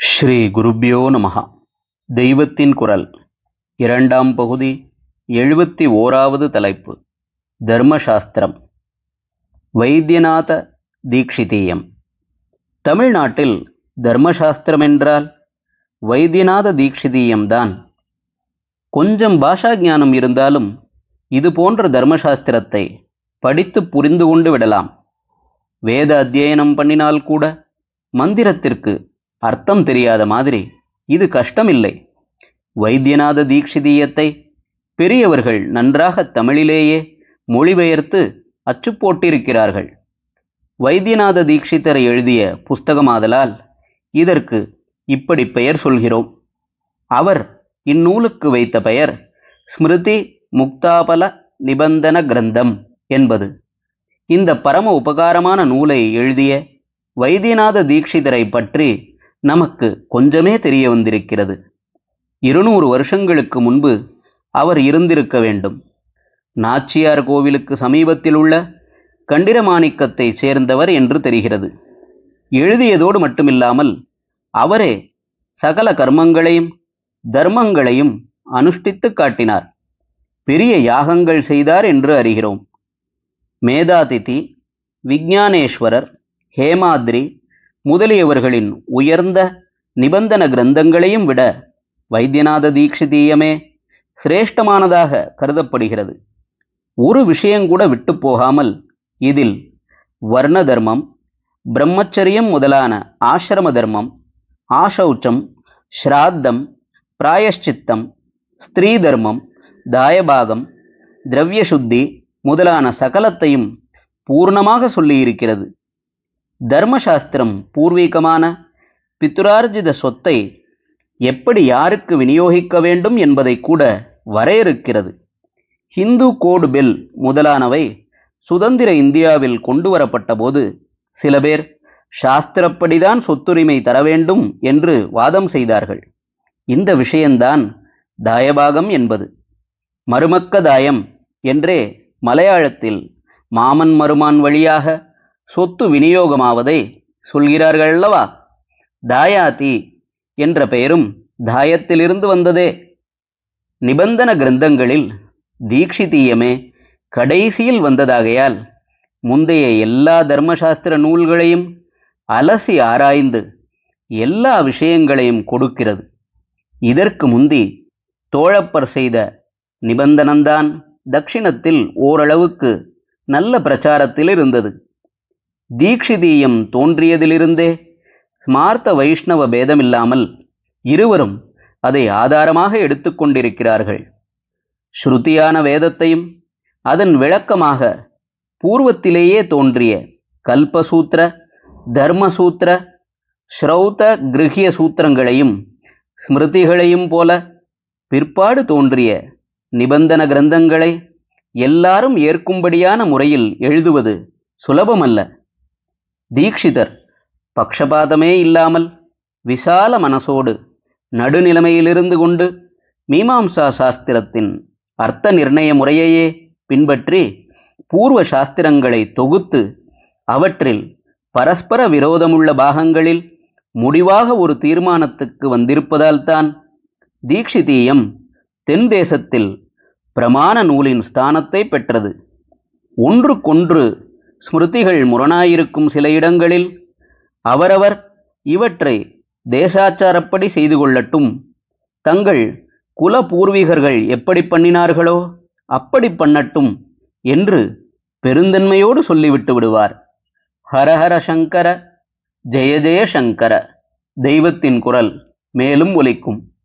ஸ்ரீ குருப்யோ நமஹா. தெய்வத்தின் குரல். இரண்டாம் பகுதி எழுபத்தி ஓராவது தலைப்பு. தர்மசாஸ்திரம். வைத்தியநாத தீக்ஷிதீயம் தமிழ்நாட்டில் தர்மசாஸ்திரம் என்றால் வைத்தியநாத தீக்ஷிதீயம்தான் கொஞ்சம் பாஷா ஞானம் இருந்தாலும் இது போன்ற தர்மசாஸ்திரத்தை படித்து புரிந்து கொண்டு விடலாம். வேத அத்தியனம் பண்ணினால் கூட மந்திரத்திற்கு அர்த்தம் தெரியாத மாதிரி இது கஷ்டமில்லை. வைத்தியநாத தீட்சிதீயத்தை பெரியவர்கள் நன்றாக தமிழிலேயே மொழிபெயர்த்து அச்சு போட்டிருக்கிறார்கள். வைத்தியநாத தீக்ஷிதர் எழுதிய புஸ்தகமாதலால் இதற்கு இப்படி பெயர் சொல்கிறோம். அவர் இந்நூலுக்கு வைத்த பெயர் ஸ்மிருதி முக்தாபல நிபந்தன கிரந்தம் என்பது. இந்த பரம உபகாரமான நூலை எழுதிய வைத்தியநாத தீட்சிதரை பற்றி நமக்கு கொஞ்சமே தெரிய வந்திருக்கிறது. இருநூறு வருஷங்களுக்கு முன்பு அவர் இருந்திருக்க வேண்டும். நாச்சியார் கோவிலுக்கு சமீபத்தில் உள்ள கண்டிரமாணிக்கத்தை சேர்ந்தவர் என்று தெரிகிறது. எழுதியதோடு மட்டுமில்லாமல் அவரே சகல கர்மங்களையும் தர்மங்களையும் அனுஷ்டித்து காட்டினார். பெரிய யாகங்கள் செய்தார் என்று அறிகிறோம். மேதாதிதி விக்ஞானேஸ்வரர் ஹேமாத்ரி முதலியவர்களின் உயர்ந்த நிபந்தன கிரந்தங்களையும் விட வைத்தியநாத தீக்ஷிதீயமே சிரேஷ்டமானதாக கருதப்படுகிறது. ஒரு விஷயங்கூட விட்டு போகாமல் இதில் வர்ண தர்மம் பிரம்மச்சரியம் முதலான ஆசிரம தர்மம் ஆசௌச்சம் ஸ்ராத்தம் பிராயஷ்சித்தம் ஸ்திரீ தர்மம் தாயபாகம் திரவியசுத்தி முதலான சகலத்தையும் பூர்ணமாக சொல்லியிருக்கிறது. தர்மசாஸ்திரம் பூர்வீகமான பித்துரார்ஜித சொத்தை எப்படி யாருக்கு விநியோகிக்க வேண்டும் என்பதை கூட வரையறுக்கிறது. ஹிந்து கோடு பில் முதலானவை சுதந்திர இந்தியாவில் கொண்டு வரப்பட்ட போது சில பேர் சாஸ்திரப்படிதான் சொத்துரிமை தர வேண்டும் என்று வாதம் செய்தார்கள். இந்த விஷயம்தான் தாயபாகம் என்பது. மருமக்க தாயம் என்றே மலையாளத்தில் மாமன் மருமான் வழியாக சொத்து விநியோகமாவதை சொல்கிறார்கள் அல்லவா? தாயாதி என்ற பெயரும் தாயத்திலிருந்து வந்ததே. நிபந்தன கிரந்தங்களில் தீக்ஷிதீயமே கடைசியில் வந்ததாகையால் முந்தைய எல்லா தர்மசாஸ்திர நூல்களையும் அலசி ஆராய்ந்து எல்லா விஷயங்களையும் கொடுக்கிறது. இதற்கு முந்தி தோழப்பர் செய்த நிபந்தனந்தான் தட்சிணத்தில் ஓரளவுக்கு நல்ல பிரச்சாரத்தில் இருந்தது தீட்சிதீயம் தோன்றியதிலிருந்தே ஸ்மார்த்த வைஷ்ணவ பேதமில்லாமல் இருவரும் அதை ஆதாரமாக எடுத்துக்கொண்டிருக்கிறார்கள் ஸ்ருதியான வேதத்தையும் அதன் விளக்கமாக பூர்வத்திலேயே தோன்றிய கல்பசூத்திர தர்மசூத்திர ஸ்ரௌத கிருஹிய சூத்திரங்களையும் ஸ்மிருதிகளையும் போல பிற்பாடு தோன்றிய நிபந்தன கிரந்தங்களை எல்லாரும் ஏற்கும்படியான முறையில் எழுதுவது சுலபமல்ல. தீக்ஷிதர் பக்ஷபாதமே இல்லாமல் விசால மனசோடு நடுநிலைமையிலிருந்து கொண்டு மீமாம்சா சாஸ்திரத்தின் அர்த்த நிர்ணய முறையையே பின்பற்றி பூர்வ சாஸ்திரங்களை தொகுத்து அவற்றில் பரஸ்பர விரோதமுள்ள பாகங்களில் முடிவாக ஒரு தீர்மானத்துக்கு வந்திருப்பதால்தான் தீக்ஷிதீயம் தென் தேசத்தில் பிரமாண நூலின் ஸ்தானத்தை பெற்றது. ஒன்றுக்கொன்று ஸ்மிருதிகள் முரணாயிருக்கும் சில இடங்களில் அவரவர் இவற்றை தேசாச்சாரப்படி செய்து கொள்ளட்டும். தங்கள் குல பூர்வீகர்கள் எப்படி பண்ணினார்களோ அப்படி பண்ணட்டும் என்று பெருந்தன்மையோடு சொல்லிவிட்டு விடுவார். ஹரஹர சங்கர ஜெய ஜெய சங்கர தெய்வத்தின் குரல் மேலும் ஒலிக்கும்.